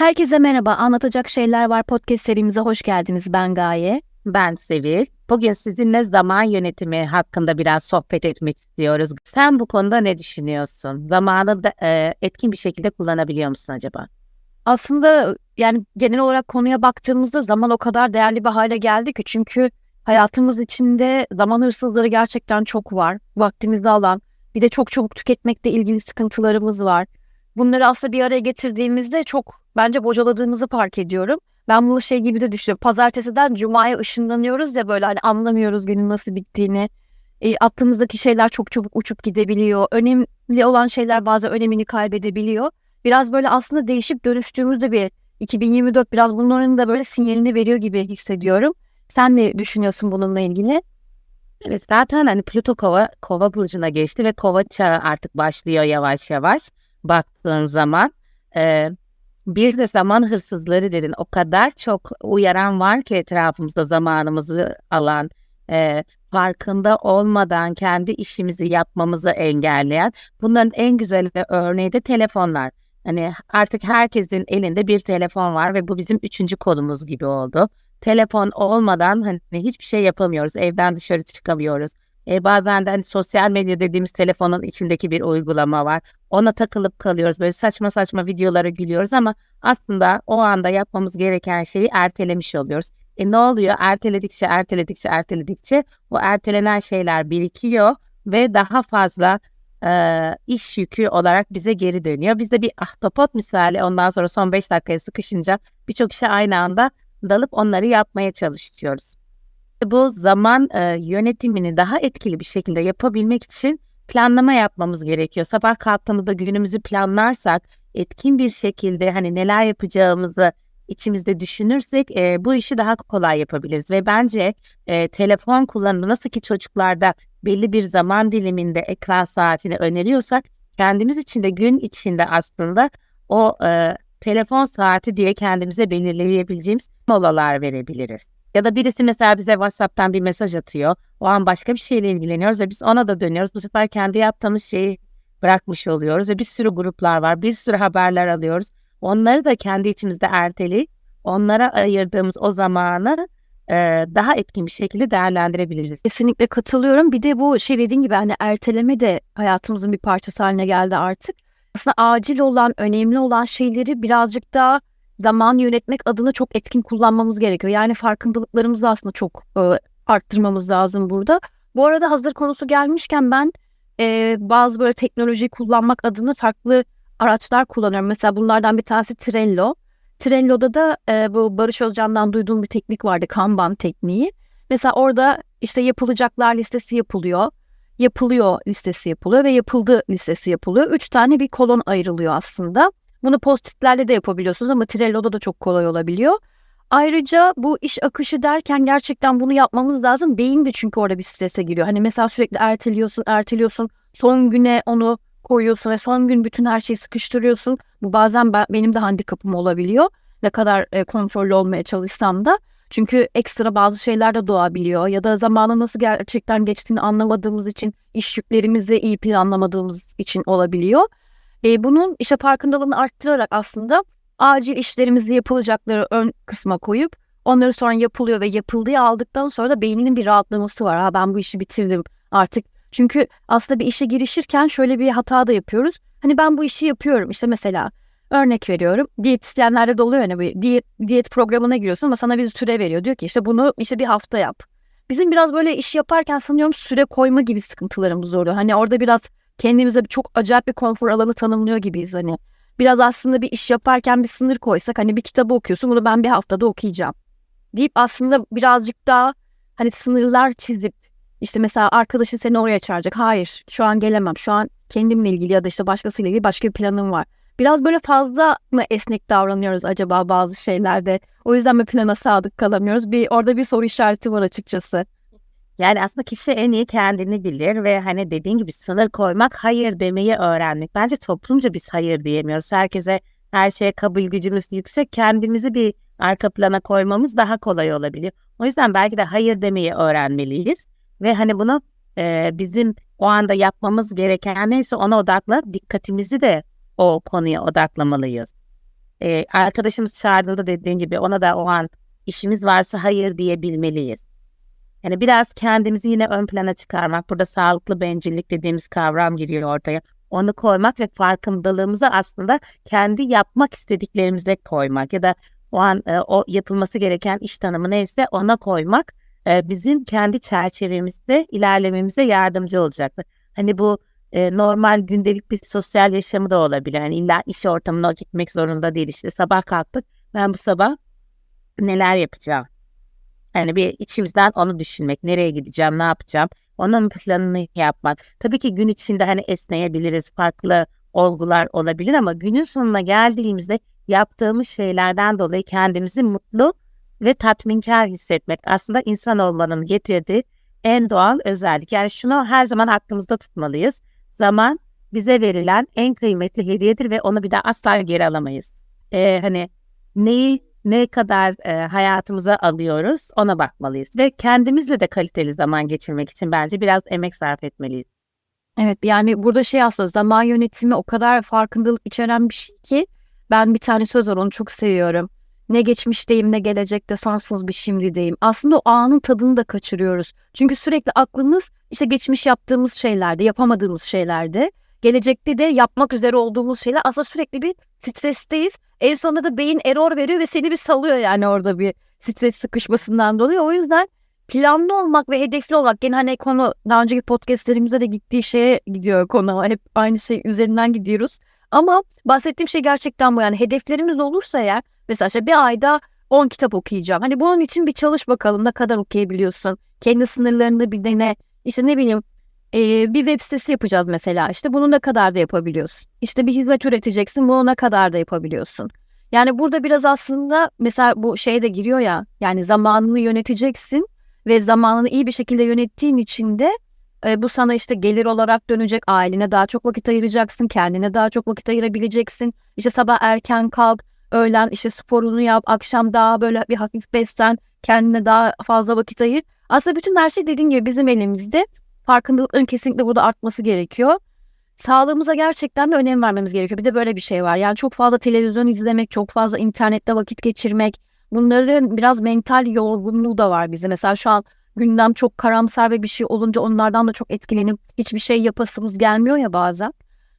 Herkese merhaba. Anlatacak Şeyler Var podcast serimize hoş geldiniz. Ben Gaye. Ben Sevil. Bugün sizinle zaman yönetimi hakkında biraz sohbet etmek istiyoruz. Sen bu konuda ne düşünüyorsun? Zamanı da, e, etkin bir şekilde kullanabiliyor musun acaba? Aslında yani genel olarak konuya baktığımızda zaman o kadar değerli bir hale geldi ki çünkü hayatımız içinde zaman hırsızları gerçekten çok var. Vaktimizi alan, bir de çok çabuk tüketmekle ilgili sıkıntılarımız var. Bunları aslında bir araya getirdiğimizde çok bence bocaladığımızı fark ediyorum. Ben bunu şey gibi de düşünüyorum. Pazartesiden cumaya ışınlanıyoruz ya böyle hani anlamıyoruz günün nasıl bittiğini. E, aklımızdaki şeyler çok çabuk uçup gidebiliyor. Önemli olan şeyler bazen önemini kaybedebiliyor. Biraz böyle aslında değişip dönüştüğümüzde bir 2024 biraz bunların da böyle sinyalini veriyor gibi hissediyorum. Sen ne düşünüyorsun bununla ilgili? Evet zaten hani Plüto kova, kova burcuna geçti ve kova çağı artık başlıyor yavaş yavaş baktığın zaman. E, bir de zaman hırsızları dedin. O kadar çok uyaran var ki etrafımızda zamanımızı alan, e, farkında olmadan kendi işimizi yapmamızı engelleyen. Bunların en güzel örneği de telefonlar. Hani artık herkesin elinde bir telefon var ve bu bizim üçüncü kolumuz gibi oldu. Telefon olmadan hani hiçbir şey yapamıyoruz. Evden dışarı çıkamıyoruz. E, bazen de hani sosyal medya dediğimiz telefonun içindeki bir uygulama var. Ona takılıp kalıyoruz. Böyle saçma saçma videolara gülüyoruz ama aslında o anda yapmamız gereken şeyi ertelemiş oluyoruz. E ne oluyor? Erteledikçe, erteledikçe, erteledikçe o ertelenen şeyler birikiyor ve daha fazla e, iş yükü olarak bize geri dönüyor. Biz de bir ahtapot misali ondan sonra son 5 dakikaya sıkışınca birçok işe aynı anda dalıp onları yapmaya çalışıyoruz. Bu zaman e, yönetimini daha etkili bir şekilde yapabilmek için planlama yapmamız gerekiyor. Sabah kalktığımızda günümüzü planlarsak, etkin bir şekilde hani neler yapacağımızı içimizde düşünürsek e, bu işi daha kolay yapabiliriz. Ve bence e, telefon kullanımı nasıl ki çocuklarda belli bir zaman diliminde ekran saatini öneriyorsak kendimiz için de gün içinde aslında o e, telefon saati diye kendimize belirleyebileceğimiz molalar verebiliriz. Ya da birisi mesela bize WhatsApp'tan bir mesaj atıyor. O an başka bir şeyle ilgileniyoruz ve biz ona da dönüyoruz. Bu sefer kendi yaptığımız şeyi bırakmış oluyoruz ve bir sürü gruplar var, bir sürü haberler alıyoruz. Onları da kendi içimizde erteleyip onlara ayırdığımız o zamanı e, daha etkin bir şekilde değerlendirebiliriz. Kesinlikle katılıyorum. Bir de bu şey dediğin gibi hani erteleme de hayatımızın bir parçası haline geldi artık. Aslında acil olan, önemli olan şeyleri birazcık daha zaman yönetmek adına çok etkin kullanmamız gerekiyor. Yani farkındalıklarımızı aslında çok e, arttırmamız lazım burada. Bu arada hazır konusu gelmişken ben e, bazı böyle teknolojiyi kullanmak adına farklı araçlar kullanıyorum. Mesela bunlardan bir tanesi Trello. Trello'da da e, bu Barış Özcan'dan duyduğum bir teknik vardı. Kanban tekniği. Mesela orada işte yapılacaklar listesi yapılıyor. Yapılıyor listesi yapılıyor ve yapıldı listesi yapılıyor. Üç tane bir kolon ayrılıyor aslında. Bunu postitlerle de yapabiliyorsunuz ama Trello'da da çok kolay olabiliyor. Ayrıca bu iş akışı derken gerçekten bunu yapmamız lazım. Beyin de çünkü orada bir strese giriyor. Hani mesela sürekli erteliyorsun, erteliyorsun. Son güne onu koyuyorsun ve son gün bütün her şeyi sıkıştırıyorsun. Bu bazen ben, benim de handikapım olabiliyor. Ne kadar e, kontrollü olmaya çalışsam da. Çünkü ekstra bazı şeyler de doğabiliyor ya da zamanın nasıl gerçekten geçtiğini anlamadığımız için iş yüklerimizi iyi planlamadığımız için olabiliyor. E, bunun işe farkındalığını arttırarak aslında acil işlerimizi yapılacakları ön kısma koyup onları sonra yapılıyor ve yapıldığı aldıktan sonra da beyninin bir rahatlaması var. Ha ben bu işi bitirdim artık. Çünkü aslında bir işe girişirken şöyle bir hata da yapıyoruz. Hani ben bu işi yapıyorum. İşte mesela örnek veriyorum. Diyetisyenlerde de oluyor hani diyet, diyet programına giriyorsun ama sana bir süre veriyor. Diyor ki işte bunu işte bir hafta yap. Bizim biraz böyle iş yaparken sanıyorum süre koyma gibi sıkıntılarımız oluyor. Hani orada biraz kendimize çok acayip bir konfor alanı tanımlıyor gibiyiz hani. Biraz aslında bir iş yaparken bir sınır koysak hani bir kitabı okuyorsun bunu ben bir haftada okuyacağım. Deyip aslında birazcık daha hani sınırlar çizip işte mesela arkadaşın seni oraya çağıracak. Hayır şu an gelemem. Şu an kendimle ilgili ya da işte başkasıyla ilgili başka bir planım var. Biraz böyle fazla mı esnek davranıyoruz acaba bazı şeylerde? O yüzden mi plana sadık kalamıyoruz? Bir orada bir soru işareti var açıkçası. Yani aslında kişi en iyi kendini bilir ve hani dediğin gibi sınır koymak, hayır demeyi öğrenmek. Bence toplumca biz hayır diyemiyoruz. Herkese her şeye kabul gücümüz yüksek. Kendimizi bir arka plana koymamız daha kolay olabiliyor. O yüzden belki de hayır demeyi öğrenmeliyiz. Ve hani bunu e, bizim o anda yapmamız gereken neyse ona odakla dikkatimizi de o konuya odaklamalıyız. e, arkadaşımız çağırdığında dediğin gibi ona da o an işimiz varsa hayır diyebilmeliyiz. Yani biraz kendimizi yine ön plana çıkarmak. Burada sağlıklı bencillik dediğimiz kavram giriyor ortaya. Onu koymak ve farkındalığımızı aslında kendi yapmak istediklerimize koymak ya da o an e, o yapılması gereken iş tanımı neyse ona koymak e, bizim kendi çerçevemizde ilerlememize yardımcı olacaktır. Hani bu e, normal gündelik bir sosyal yaşamı da olabilir. Yani illa iş ortamına gitmek zorunda değil. İşte sabah kalktık ben bu sabah neler yapacağım? Yani bir içimizden onu düşünmek. Nereye gideceğim, ne yapacağım? Onun planını yapmak. Tabii ki gün içinde hani esneyebiliriz. Farklı olgular olabilir ama günün sonuna geldiğimizde yaptığımız şeylerden dolayı kendimizi mutlu ve tatminkar hissetmek aslında insan olmanın getirdiği en doğal özellik. Yani şunu her zaman aklımızda tutmalıyız. Zaman bize verilen en kıymetli hediyedir ve onu bir daha asla geri alamayız. Ee, hani neyi ne kadar e, hayatımıza alıyoruz ona bakmalıyız ve kendimizle de kaliteli zaman geçirmek için bence biraz emek sarf etmeliyiz. Evet yani burada şey aslında zaman yönetimi o kadar farkındalık içeren bir şey ki ben bir tane söz var onu çok seviyorum. Ne geçmişteyim ne gelecekte sonsuz bir şimdideyim. Aslında o anın tadını da kaçırıyoruz. Çünkü sürekli aklımız işte geçmiş yaptığımız şeylerde, yapamadığımız şeylerde, gelecekte de yapmak üzere olduğumuz şeyler aslında sürekli bir stresteyiz. En sonunda da beyin error veriyor ve seni bir salıyor yani orada bir stres sıkışmasından dolayı. O yüzden planlı olmak ve hedefli olmak gene hani konu daha önceki podcastlerimizde de gittiği şeye gidiyor konu. Hep aynı şey üzerinden gidiyoruz. Ama bahsettiğim şey gerçekten bu yani hedeflerimiz olursa eğer mesela işte bir ayda 10 kitap okuyacağım. Hani bunun için bir çalış bakalım ne kadar okuyabiliyorsun. Kendi sınırlarını bir dene. İşte ne bileyim e, bir web sitesi yapacağız mesela işte bunu ne kadar da yapabiliyorsun. İşte bir hizmet üreteceksin bunu ne kadar da yapabiliyorsun. Yani burada biraz aslında mesela bu şey de giriyor ya yani zamanını yöneteceksin ve zamanını iyi bir şekilde yönettiğin için de e, bu sana işte gelir olarak dönecek ailene daha çok vakit ayıracaksın kendine daha çok vakit ayırabileceksin. İşte sabah erken kalk öğlen işte sporunu yap akşam daha böyle bir hafif beslen kendine daha fazla vakit ayır. Aslında bütün her şey dediğin gibi bizim elimizde farkındalıkların kesinlikle burada artması gerekiyor. Sağlığımıza gerçekten de önem vermemiz gerekiyor. Bir de böyle bir şey var. Yani çok fazla televizyon izlemek, çok fazla internette vakit geçirmek. Bunların biraz mental yorgunluğu da var bizde. Mesela şu an gündem çok karamsar ve bir şey olunca onlardan da çok etkilenip hiçbir şey yapasımız gelmiyor ya bazen.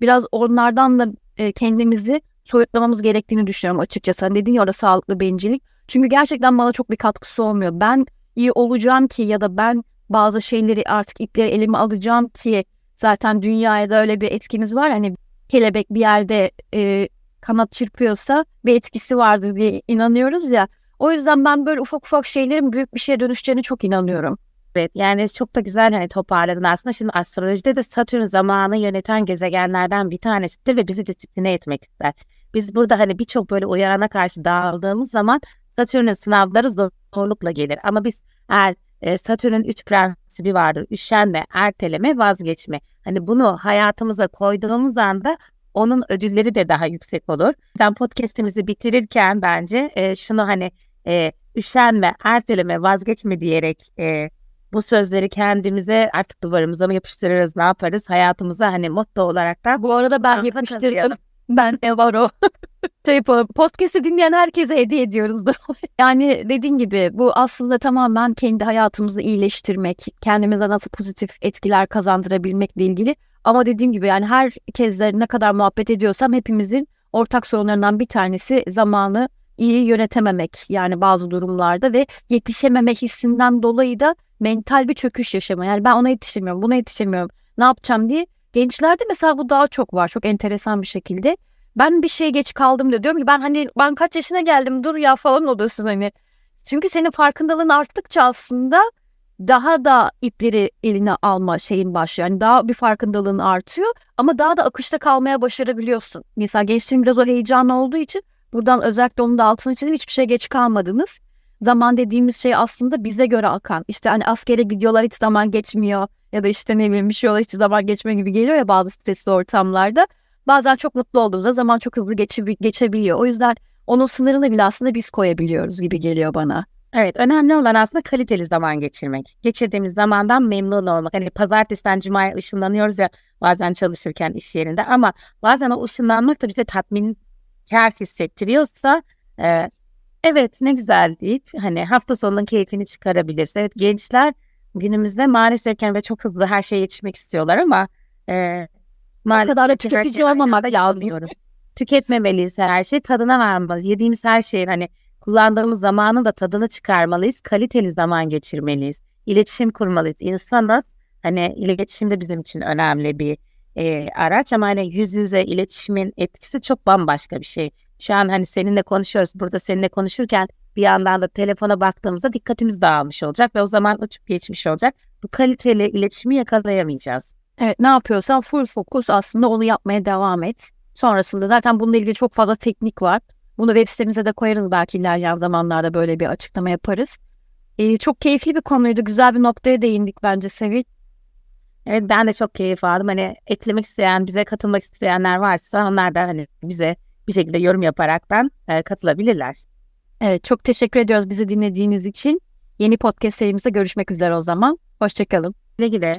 Biraz onlardan da e, kendimizi soyutlamamız gerektiğini düşünüyorum açıkçası. Hani dedin ya orada sağlıklı bencillik. Çünkü gerçekten bana çok bir katkısı olmuyor. Ben iyi olacağım ki ya da ben bazı şeyleri artık ipleri elime alacağım ki zaten dünyaya da öyle bir etkimiz var. Hani kelebek bir yerde e, kanat çırpıyorsa bir etkisi vardır diye inanıyoruz ya. O yüzden ben böyle ufak ufak şeylerin büyük bir şeye dönüşeceğine çok inanıyorum. Evet yani çok da güzel hani toparladın aslında. Şimdi astrolojide de Satürn zamanı yöneten gezegenlerden bir tanesidir ve bizi disipline etmek ister. Biz burada hani birçok böyle uyarana karşı dağıldığımız zaman Satürn'ün sınavları zorlukla gelir. Ama biz eğer e, Satürn'ün üç prensibi vardır. Üşenme, erteleme, vazgeçme. Hani bunu hayatımıza koyduğumuz anda onun ödülleri de daha yüksek olur. Ben podcast'imizi bitirirken bence e, şunu hani e, üşenme, erteleme, vazgeçme diyerek e, bu sözleri kendimize artık duvarımıza mı yapıştırırız, ne yaparız hayatımıza hani motto olarak da. Bu arada ben yapıştırdım. Ben Evaro. şey yapalım. Podcast'i dinleyen herkese hediye ediyoruz da. yani dediğin gibi bu aslında tamamen kendi hayatımızı iyileştirmek, kendimize nasıl pozitif etkiler kazandırabilmekle ilgili. Ama dediğim gibi yani herkesle ne kadar muhabbet ediyorsam hepimizin ortak sorunlarından bir tanesi zamanı iyi yönetememek yani bazı durumlarda ve yetişememe hissinden dolayı da mental bir çöküş yaşama. Yani ben ona yetişemiyorum, buna yetişemiyorum. Ne yapacağım diye. Gençlerde mesela bu daha çok var. Çok enteresan bir şekilde. Ben bir şey geç kaldım diyor. Diyorum ki ben hani ben kaç yaşına geldim dur ya falan odasın hani. Çünkü senin farkındalığın arttıkça aslında daha da ipleri eline alma şeyin başlıyor. Yani daha bir farkındalığın artıyor ama daha da akışta kalmaya başarabiliyorsun. Mesela gençliğin biraz o heyecanlı olduğu için buradan özellikle onun da altını çizip hiçbir şey geç kalmadınız. Zaman dediğimiz şey aslında bize göre akan. İşte hani askere gidiyorlar hiç zaman geçmiyor ya da işte ne bileyim bir şey hiç zaman geçme gibi geliyor ya bazı stresli ortamlarda. Bazen çok mutlu olduğumuzda zaman çok hızlı geçe, geçebiliyor. O yüzden onun sınırını bile aslında biz koyabiliyoruz gibi geliyor bana. Evet önemli olan aslında kaliteli zaman geçirmek. Geçirdiğimiz zamandan memnun olmak. Hani pazartesiden cumaya ışınlanıyoruz ya bazen çalışırken iş yerinde ama bazen o ışınlanmak da bize tatmin kar hissettiriyorsa e, evet ne güzel deyip hani hafta sonunun keyfini çıkarabilirse. Evet gençler günümüzde maalesef ve çok hızlı her şeye yetişmek istiyorlar ama e, maalesef kadar da tüketici olmamak lazım. Tüketmemeliyiz her şeyi tadına varmalıyız. Yediğimiz her şeyin hani kullandığımız zamanın da tadını çıkarmalıyız. Kaliteli zaman geçirmeliyiz. İletişim kurmalıyız. İnsanız hani iletişim de bizim için önemli bir e, araç ama hani yüz yüze iletişimin etkisi çok bambaşka bir şey. Şu an hani seninle konuşuyoruz. Burada seninle konuşurken bir yandan da telefona baktığımızda dikkatimiz dağılmış olacak ve o zaman uçup geçmiş olacak. Bu kaliteli iletişimi yakalayamayacağız. Evet ne yapıyorsan full fokus aslında onu yapmaya devam et. Sonrasında zaten bununla ilgili çok fazla teknik var. Bunu web sitemize de koyarız belki ilerleyen zamanlarda böyle bir açıklama yaparız. Ee, çok keyifli bir konuydu. Güzel bir noktaya değindik bence Sevil. Evet ben de çok keyif aldım. Hani eklemek isteyen, bize katılmak isteyenler varsa onlar da hani bize bir şekilde yorum yaparaktan e, katılabilirler. Evet çok teşekkür ediyoruz bizi dinlediğiniz için. Yeni podcast serimizde görüşmek üzere o zaman. Hoşçakalın. Güle güle.